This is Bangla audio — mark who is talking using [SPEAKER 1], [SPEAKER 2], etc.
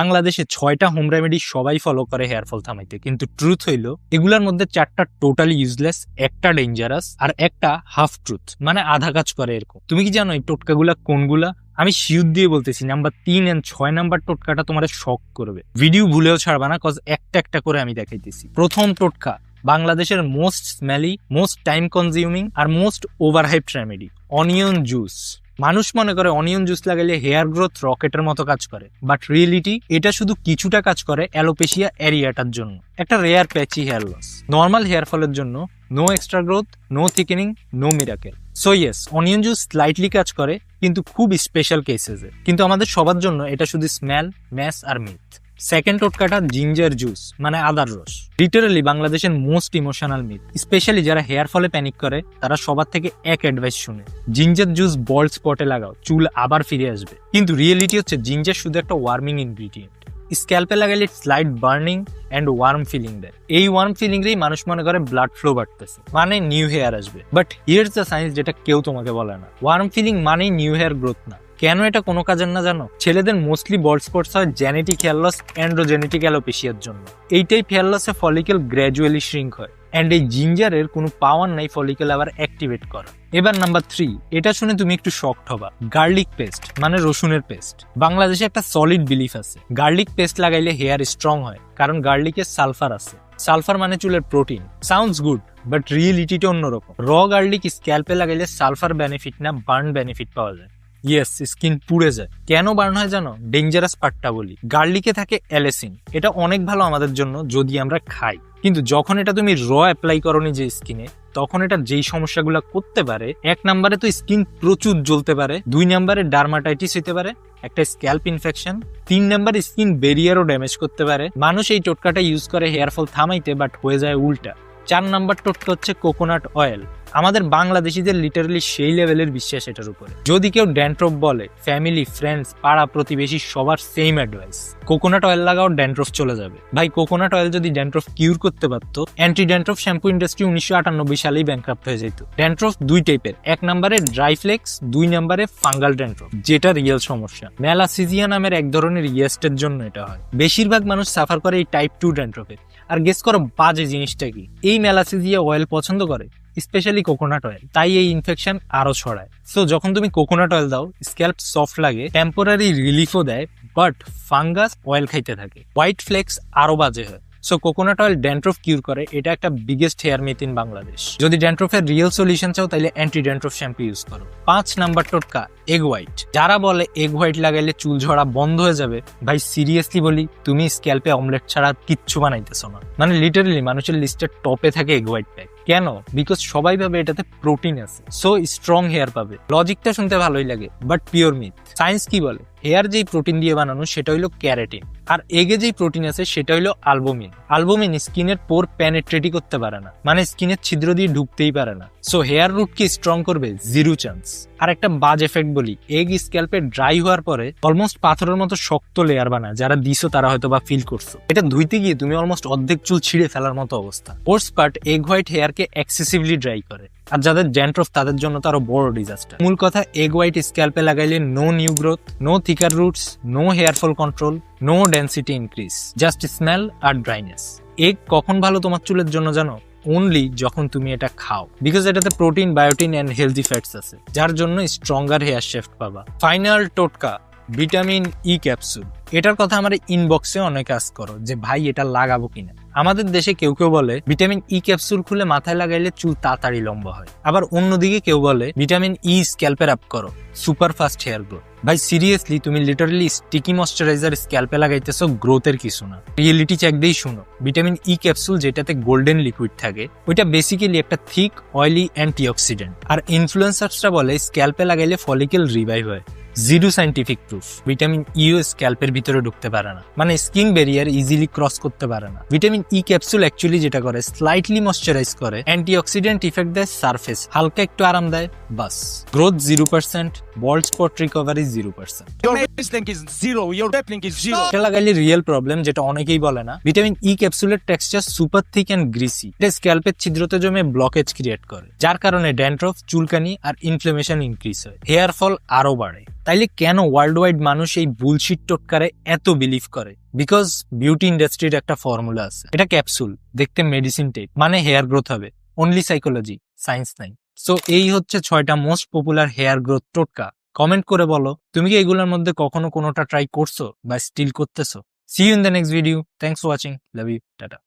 [SPEAKER 1] বাংলাদেশে ছয়টা হোম রেমেডি সবাই ফলো করে হেয়ার ফল থামাইতে। কিন্তু ট্রুথ হইল, এগুলার মধ্যে চারটা টোটালি ইউজলেস একটা ডেঞ্জারাস আর একটা হাফ ট্রুথ মানে আধা কাজ করে এরকম। তুমি কি জানো এই টোটকাগুলা কোনগুলা? আমি শিউর দিয়ে বলতেছি নাম্বার তিন এন্ড ছয় নাম্বার টোটকাটা তোমার শখ করবে। ভিডিও ভুলেও ছাড়বা না কজ একটা একটা করে আমি দেখাইতেছি। প্রথম টোটকা, বাংলাদেশের most smelly most time consuming আর most overhype remedy onion juice মানুষ মনে করে অনিয়ন জুস লাগালে হেয়ার গ্রোথ রকেটের মতো কাজ করে। বাট রিয়েলিটি, এটা শুধু কিছুটা কাজ করে অ্যালোপেশিয়া এরিয়াটার জন্য। একটা rare patchy hair loss. Normal hair ফলের জন্য no extra growth, no thickening, no miracle. So yes, onion juice slightly কাজ করে, কিন্তু খুব স্পেশাল কেসেসে কিন্তু আমাদের সবার জন্য এটা শুধু স্মেল ম্যাস আর মিথ সেকেন্ড টোটকাটা জিঞ্জার জুস মানে আদার রস। লিটারালি বাংলাদেশের মোস্ট ইমোশনাল মিথ স্পেশালি যারা হেয়ার ফলে প্যানিক করে, তারা সবার থেকে এক অ্যাডভাইস শুনে। জিঞ্জার জুস বল্ড স্পটে লাগাও, চুল আবার ফিরে আসবে। কিন্তু রিয়েলিটি হচ্ছে জিঞ্জার শুধু একটা ওয়ার্মিং ইনগ্রিডিয়েন্ট স্ক্যাল্পে লাগাইলে slight burning and warm feeling দেয়। এই ওয়ার্ম ফিলিং রেই মানুষ মনে করে ব্লাড ফ্লো বাড়তেছে মানে নিউ হেয়ার আসবে। বাট হিয়ার্স দ্য সায়েন্স যেটা কেউ তোমাকে বলে না। ওয়ার্ম ফিলিং মানেই নিউ হেয়ার গ্রোথ না। কেন এটা কোনো কাজের না জানো? ছেলেদের মোস্টলি বল্ড স্পোর্টস হয় জেনেটিক হেয়ার লস অ্যান্ড্রোজেনেটিক অ্যালোপেশিয়ার জন্য। এইটাই হেয়ার লসে ফলিকেল গ্র্যাজুয়ালি শ্রিঙ্ক হয় অ্যান্ড এই জিঞ্জারের কোনো পাওয়ার নাই ফলিকেল আবার অ্যাক্টিভেট করা এবার নাম্বার থ্রি এটা শুনে তুমি একটু শকড হবা। গার্লিক পেস্ট মানে রসুনের পেস্ট বাংলাদেশে একটা সলিড বিলিফ আছে। গার্লিক পেস্ট লাগাইলে হেয়ার স্ট্রং হয়, কারণ গার্লিকে সালফার আছে। সালফার মানে চুলের প্রোটিন সাউন্ডস গুড বাট রিয়েলিটিটা অন্যরকম। র গার্লিক স্ক্যাল্পে লাগাইলে সালফার বেনিফিট না বার্ন বেনিফিট পাওয়া যায়। ইয়েস স্কিন পুড়ে যায়। কেন বার্ন হয় জানো? ডেঞ্জারাস পার্টটা বলি। গার্লিকে থাকে অ্যালেসিন এটা অনেক ভালো আমাদের জন্য যদি আমরা খাই। কিন্তু যখন এটা তুমি র অ্যাপ্লাই করো যে স্কিনে তখন এটা যেই সমস্যাগুলো করতে পারে, এক নম্বরে তো স্কিন প্রচুর জ্বলতে পারে, দুই নম্বরে ডার্মাটাইটিস হতে পারে, একটা স্ক্যাল্প ইনফেকশন তিন নাম্বার স্কিন বেরিয়ারও ড্যামেজ করতে পারে। মানুষ এই টোটকাটা ইউজ করে হেয়ার ফল থামাইতে বাট হয়ে যায় উল্টা। চার নাম্বার টোটকা হচ্ছে কোকোনাট অয়েল। আমাদের বাংলাদেশিদের লিটারালি সেই লেভেলের বিশ্বাস এটার উপরে। যদি কেউ ড্যান্ড্রফ বলে ফ্যামিলি ফ্রেন্ডস পাড়া, প্রতিবেশী, সবার সেম অ্যাডভাইস কোকোনাট অয়েল লাগাও, ড্যান্ড্রফ চলে যাবে। ভাই, কোকোনাট অয়েল যদি ড্যান্ড্রফ কিউর করতে পারতো অ্যান্টি ড্যান্ড্রফ শ্যাম্পু ইন্ডাস্ট্রি উনিশশো আটানব্বই সালেই ব্যাংক্রাপ্ট হয়ে যেত ড্যান্ড্রফ দুই টাইপের এক নম্বরে ড্রাই ফ্লেক্স দুই নম্বরে ফাঙ্গাল ড্যান্ড্রফ যেটা রিয়েল সমস্যা। মেলাসিজিয়া নামের এক ধরনের ইয়েস্টের জন্য এটা হয়। বেশিরভাগ মানুষ সাফার করে এই টাইপ টু ড্যান্ড্রফে আর গেস করো, বাজে জিনিসটা কি? এই মেলাসিজিয়া অয়েল পছন্দ করে স্পেশালি কোকোনাট অয়েল তাই এই ইনফেকশন আরও ছড়ায়। সো যখন তুমি কোকোনাট অয়েল দাও স্ক্যাল্প সফট লাগে টেম্পোরারি রিলিফও দেয় বাট ফাঙ্গাস অয়েল খাইতে থাকে। হোয়াইট ফ্লেক্স আরও বাজে হয়। So coconut oil dandruff cure করে, এটা একটা biggest hair myth in Bangladesh যদি ড্যান্ড্রফের রিয়েল সলিউশন চাও তাহলে অ্যান্টি ড্যান্ড্রফ শ্যাম্পু ইউজ করো। পাঁচ নাম্বার টোটকা এগ হোয়াইট যারা বলে এগ হোয়াইট লাগাইলে চুল ঝরা বন্ধ হয়ে যাবে, ভাই সিরিয়াসলি বলি, তুমি স্ক্যাল্পে অমলেট ছাড়া কিচ্ছু বানাইতেছো না। মানে লিটারালি মানুষের লিস্টের টপে থাকে এগ হোয়াইট প্যাক কেন? বিকজ সবাই ভাবে এটাতে প্রোটিন আছে। সো স্ট্রং হেয়ার পাবে। লজিকটা শুনতে ভালোই লাগে বাট পিওর মিথ সায়েন্স কি বলে? হেয়ার যেই প্রোটিন দিয়ে বানানো, সেটা হইল ক্যারেটিন আর এগে যেই প্রোটিন আছে, সেটা হইল আলবোমিন আলবোমিন স্কিনের পোর প্যানেট্রেটি করতে পারে না। মানে স্কিনের ছিদ্র দিয়ে ঢুকতেই পারে না। সো হেয়ার রুটকে স্ট্রং করবে? জিরো চান্স আর একটা বাজ এফেক্ট বলি এগ স্ক্যাল্পে ড্রাই হওয়ার পরে অলমোস্ট পাথরের মতো শক্ত লেয়ার বানায়, যারা দিছো তারা হয়তো বা ফিল করছ। এটা ধুইতে গিয়ে তুমি অলমোস্ট অর্ধেক চুল ছিঁড়ে ফেলার মতো অবস্থা। পোর্স পার্ট এগ হোয়াইট হেয়ারকে এক্সেসিভলি ড্রাই করে। আর যাদের জ্যান্ট্রফ তাদের জন্য তো আরও বড় ডিজাস্টার মূল কথা এগ হোয়াইট স্ক্যাল্পে লাগাইলে no new growth no thicker roots no hair fall control no density increase just smell আর ড্রাইনেস এগ কখন ভালো তোমার চুলের জন্য জানো? অনলি যখন তুমি এটা খাও। বিকজ এটাতে protein biotin and healthy fats আছে। যার জন্য স্ট্রঙ্গার হেয়ার শেফট পাবা। ফাইনাল টোটকা ভিটামিন ই ক্যাপসুল এটার কথা আমার ইনবক্সে অনেক কাজ করো যে, ভাই, এটা লাগাবো কিনা? আমাদের দেশে কেউ কেউ বলে, ভিটামিন ই ক্যাপসুল খুলে মাথায় লাগাইলে চুল তাড়াতাড়ি লম্বা হয়। আবার অন্যদিকে কেউ বলে, ভিটামিন ই স্ক্যাল্পের আপ করো সুপার ফাস্ট হেয়ার গ্রোথ ভাই সিরিয়াসলি তুমি লিটারালি স্টিকি ময়শ্চারাইজার স্ক্যাল্পে লাগাইতেছো গ্রোথের কিছু না। রিয়েলিটি চেক দিয়েই শুনো, ভিটামিন ই ক্যাপসুল যেটাতে গোল্ডেন লিকুইড থাকে, ওইটা বেসিক্যালি একটা থিক অয়েলি অ্যান্টিঅক্সিডেন্ট আর ইনফ্লুয়েন্সার্সরা বলে স্ক্যাল্পে লাগাইলে ফলিকেল রিভাইভ হয়। জিরো সাইন্টিফিক প্রুফ ভিটামিন ইও স্ক্যাল্পের ভিতরে ঢুকতে পারে না। মানে স্কিন ব্যারিয়ার ইজিলি ক্রস করতে পারে না। ভিটামিন ই ক্যাপসুল অ্যাকচুয়ালি যেটা করে স্লাইটলি ময়শ্চারাইজ করে অ্যান্টিঅক্সিডেন্ট ইফেক্ট দেয় সারফেস হালকা একটু আরাম দেয় বাস। Growth zero percent bald spot recovery zero percent এটা লাগাইলে রিয়েল প্রবলেম যেটা অনেকেই বলে না। Vitamin E ক্যাপসুলের texture super thick and greasy এটা স্ক্যাল্পের ছিদ্রতে জমে ব্লকেজ ক্রিয়েট করে। যার কারণে ড্যান্ড্রফ চুলকানি আর ইনফ্লেমেশন ইনক্রিজ হয়। হেয়ার ফল আরও বাড়ে। তাইলে কেন ওয়ার্ল্ড ওয়াইড মানুষ এই বুলশিট টোটকারে এত বিলিভ করে? বিকজ বিউটি ইন্ডাস্ট্রির একটা ফর্মুলা আছে। এটা ক্যাপসুল দেখতে মেডিসিন টাইপ মানে হেয়ার গ্রোথ হবে। অনলি সাইকোলজি সায়েন্স নাই। সো এই হচ্ছে ছয়টা মোস্ট পপুলার হেয়ার গ্রোথ টোটকা। কমেন্ট করে বলো, তুমি কি এগুলোর মধ্যে কখনো কোনোটা ট্রাই করছ বা স্টিল করতেছো? See you in the next video thanks watching love you tata.